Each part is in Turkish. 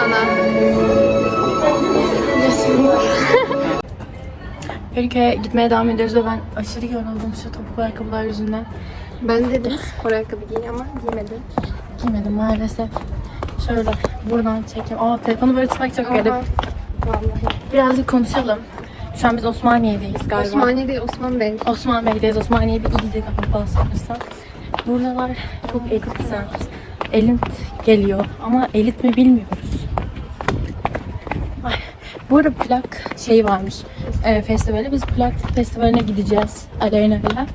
sana. Feriköy'e gitmeye devam ediyoruz ve ben aşırı yoruldum şu topuk ayakkabılar yüzünden. Ben dedim spor ayakkabı giyin ama giymedim. Giymedim maalesef. Şöyle buradan çekeyim. Aa telefonu böyle tutmak çok garip. Vallahi. Birazcık konuşalım. Şu an biz Osmaniye'deyiz galiba. Osmaniye değil Osman Bey. Osman Bey'deyiz. Osmaniye bir galiba sanırsam. Buralar çok elit semt. Elit geliyor ama elit mi bilmiyoruz. Bu arada plak şeyi varmış e, festivali. Biz plak festivaline gideceğiz Aleyna ile.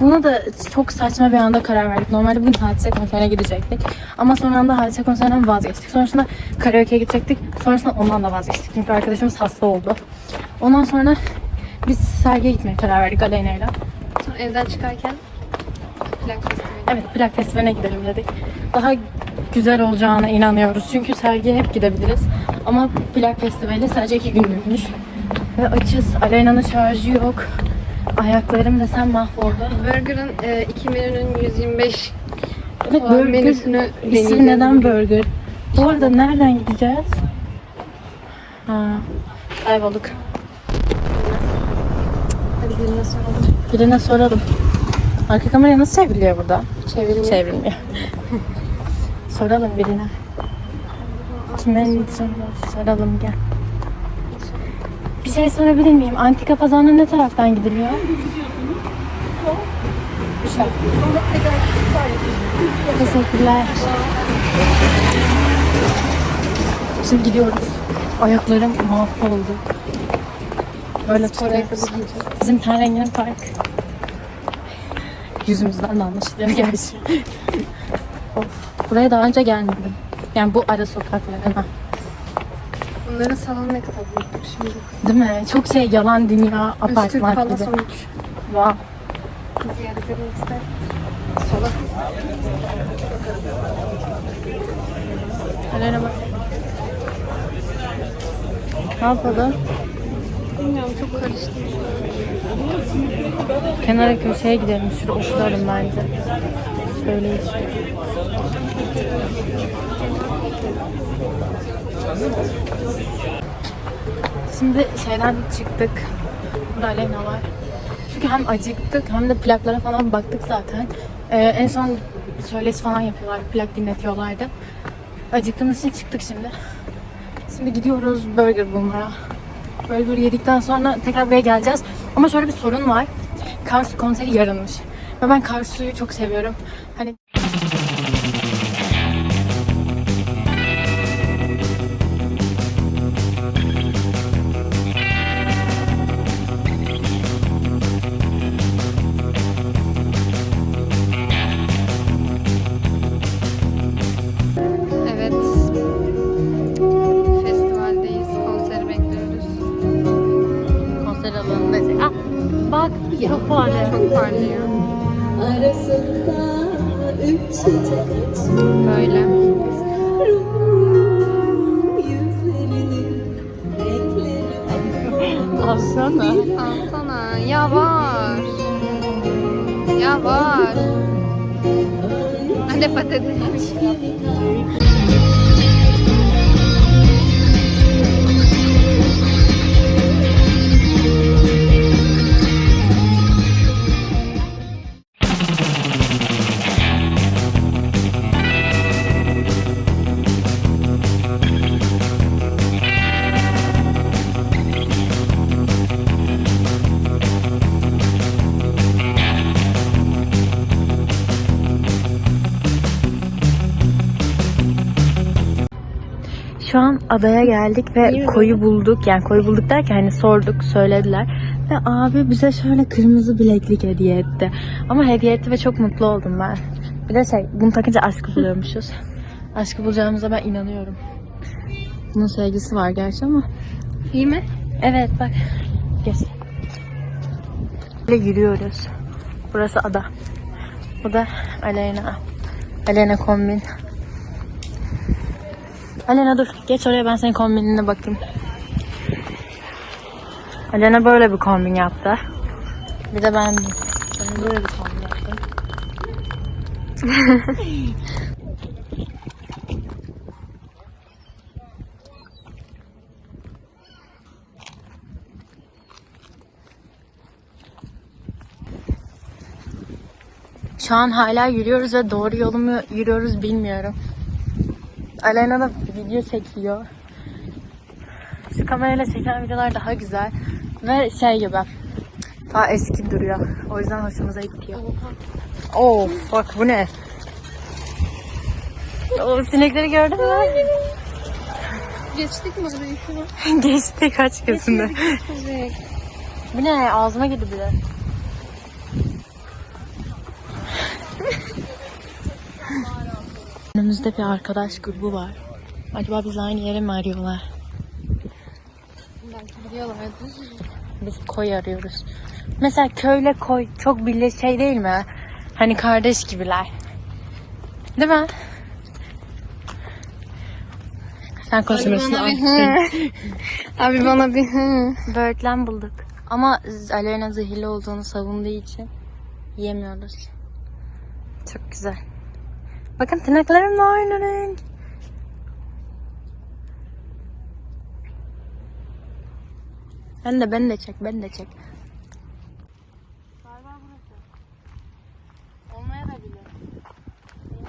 Buna da çok saçma bir anda karar verdik. Normalde bugün hadise konserine gidecektik. Ama sonra anda hadise konserinden vazgeçtik. Sonrasında karaoke'ye gidecektik. Sonrasında ondan da vazgeçtik. Çünkü arkadaşımız hasta oldu. Ondan sonra biz sergiye gitmeye karar verdik Aleyna ile. Sonra evden çıkarken plak festivali. Evet plak festivaline gidelim dedik. Daha güzel olacağına inanıyoruz. Çünkü sergiye hep gidebiliriz. Ama plak festivali sadece iki günlükmüş. Ve açız. Aleyna'nın şarjı yok. Ayaklarım desem mahvoldu. Burger'ın e, iki menünün 125 Evet Var, burger. menüsünü İsmi deneyeceğiz neden burger? Bu arada nereden gideceğiz? Ha, kaybolduk. Hadi birine soralım. Birine soralım. Arka kamera nasıl çevriliyor burada? Çevirme. Çevrilmiyor. soralım birine. Kime soralım gel. Bir şey sorabilir miyim? Antika pazarına ne taraftan gidiliyor? Şu. Teşekkürler. Şimdi gidiyoruz. Ayaklarım mahvoldu. Böyle giyeceğiz. Bizim ten renginin fark. Yüzümüzden de anlaşılıyor gerçi. of. Buraya daha önce gelmedim. Yani bu ara sokaklarına. Bunların salonu ne kadar büyükmüş şimdi. Değil mi? Çok şey yalan dünya Öztürk apartman gibi. 13. Wow. Ziyaret etmek ister. Sola. Helene bak. Ne yapalım? Bilmiyorum çok karıştı. Kenara köşeye gidelim. Şurada oturalım bence. Şöyle hiç. Şimdi şeyden çıktık. Burada Aleyna var. Çünkü hem acıktık hem de plaklara falan baktık zaten. Ee, en son söyleşi falan yapıyorlar. Plak dinletiyorlardı. Acıktığımız için çıktık şimdi. Şimdi gidiyoruz burger bulmaya. Burger yedikten sonra tekrar buraya geleceğiz. Ama şöyle bir sorun var. Kars konseri yarınmış. Ve ben Karsu'yu çok seviyorum. Hani bak çok parlıyor. Çok parlıyor. Böyle. Alsana. Alsana. Ya var. Ya var. Hadi patates. Adaya geldik ve koyu bulduk. Yani koyu bulduk derken hani sorduk, söylediler. Ve abi bize şöyle kırmızı bileklik hediye etti. Ama hediye etti ve çok mutlu oldum ben. Bir de şey, bunu takınca aşkı buluyormuşuz. aşkı bulacağımıza ben inanıyorum. Bunun sevgisi var gerçi ama. İyi mi? Evet bak. Geç. Böyle yürüyoruz. Burası ada. Bu da Aleyna. Aleyna kombin. Alena dur. Geç oraya ben senin kombinine bakayım. Alena böyle bir kombin yaptı. Bir de ben, ben böyle bir kombin yaptım. Şu an hala yürüyoruz ve doğru yolu mu yürüyoruz bilmiyorum. Alena da video çekiyor. Şu kamerayla çeken videolar daha güzel. Ve şey gibi. Daha eski duruyor. O yüzden hoşumuza gidiyor. Oh, bak bu ne? O sinekleri gördün mü? Geçtik mi burayı şunu? Geçti kaç gözünde. Evet. Bu ne? Ağzıma girdi bile. Önümüzde bir arkadaş grubu var. Acaba biz aynı yere mi arıyorlar? Belki biliyorlardı. Biz koy arıyoruz. Mesela köyle koy çok bile şey değil mi? Hani kardeş gibiler. Değil mi? Sen konuşmuyorsun. bir Ay, Abi bana bir hı. Böğürtlen bulduk. Ama Aleyna zehirli olduğunu savunduğu için yiyemiyoruz. Çok güzel. Bakın tırnaklarım da aynı renk. Ben de ben de çek, ben de çek. Galiba burası. Olmaya da bilir.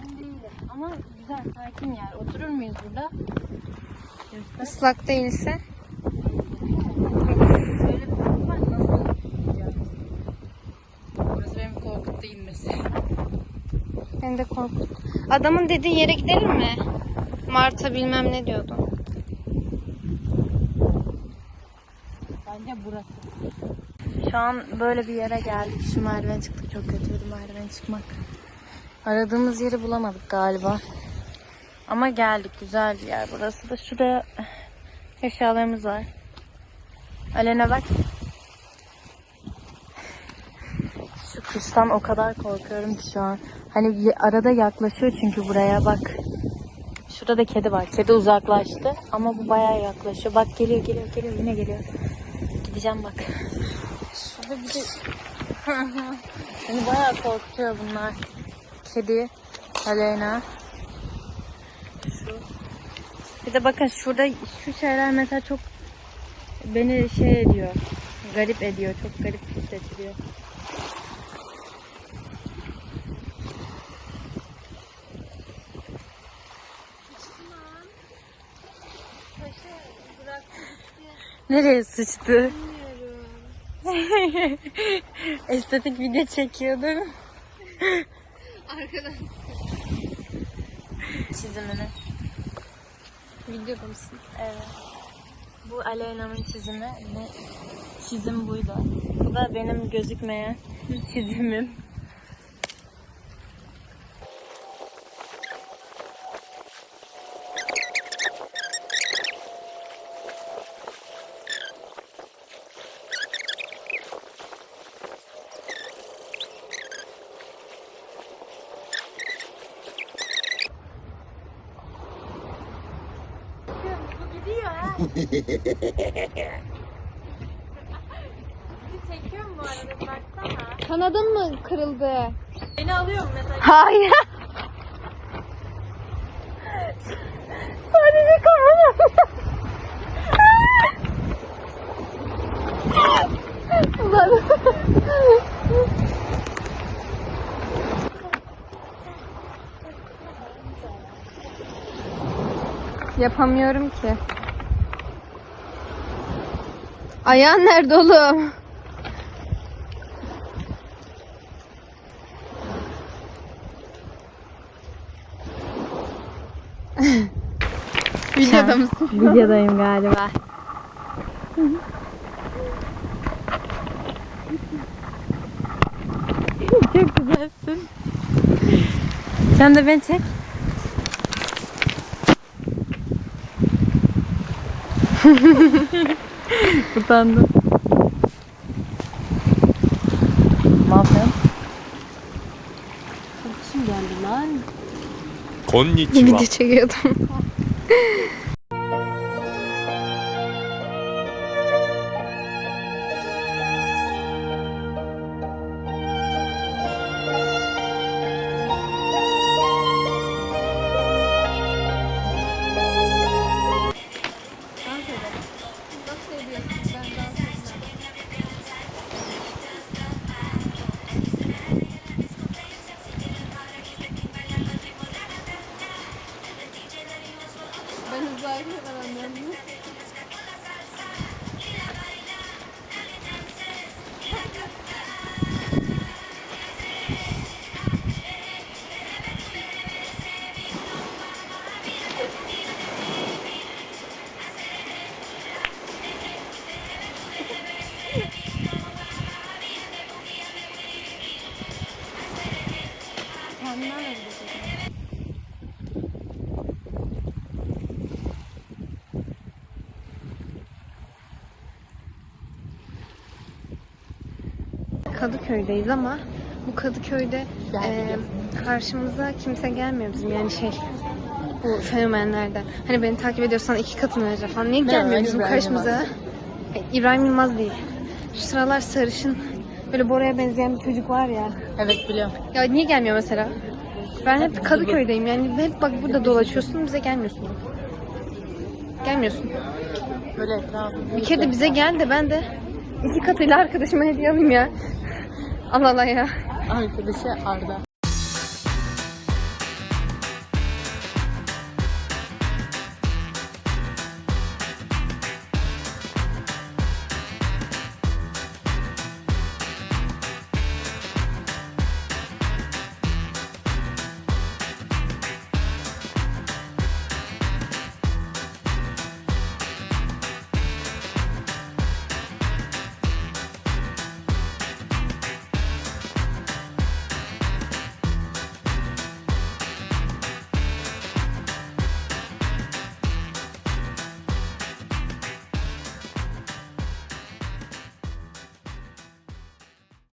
Emin değilim. Ama güzel, sakin yer. Oturur muyuz burada? Islak değilse. Böyle bir korku var. Nasıl gideceğiz? Burası benim korkuttu inmesi. Ben de korkut. Adamın dediği yere gidelim mi? Marta bilmem ne diyordu. Bence burası. Şu an böyle bir yere geldik. Şu merdiven çıktık. Çok kötüydü merdiven çıkmak. Aradığımız yeri bulamadık galiba. Ama geldik. Güzel bir yer burası da. Şuraya eşyalarımız var. Alena bak. Şu kuştan o kadar korkuyorum ki şu an. Hani arada yaklaşıyor çünkü buraya bak. Şurada da kedi var. Kedi uzaklaştı ama bu bayağı yaklaşıyor. Bak geliyor geliyor geliyor yine geliyor. Gideceğim bak. Şurada bir de... Beni bayağı korkutuyor bunlar. Kedi, Aleyna. Şu. Bir de bakın şurada şu şeyler mesela çok beni şey ediyor. Garip ediyor. Çok garip hissettiriyor. Nereye sıçtı? Estetik video çekiyordum. Arkadaş. Çizimini. Videoda mısın? Evet. Bu Aleyna'nın çizimi. Bu çizim buydu. Bu da benim gözükmeyen çizimim. Bu gidiyor ha. Çekiyor mu bu arada? Baksana. Kanadın mı kırıldı? Beni alıyor mu mesela? Hayır. Sadece kamera. Ulan. Yapamıyorum ki. Ayağın nerede oğlum? Videoda mısın? Videodayım galiba. Çok güzelsin. Sen de beni çek. Utandım. Ne yapıyorsun? Kim geldi lan? Konnichiwa. Video çekiyordum. 来看到了男。Kadıköy'deyiz ama bu Kadıköy'de e, karşımıza kimse gelmiyor bizim yani şey bu fenomenlerden. Hani beni takip ediyorsan iki katını vereceğim falan. Niye gelmiyor bizim İbrahim karşımıza? E, İbrahim Yılmaz değil. Şu sıralar sarışın böyle Bora'ya benzeyen bir çocuk var ya. Evet biliyorum. Ya niye gelmiyor mesela? Ben hep Kadıköy'deyim yani hep bak burada dolaşıyorsun bize gelmiyorsun. Gelmiyorsun. Böyle etrafı. Bir kere de bize gel de ben de iki katıyla arkadaşıma hediye alayım ya. Allah Allah ya. Arkadaşı Arda.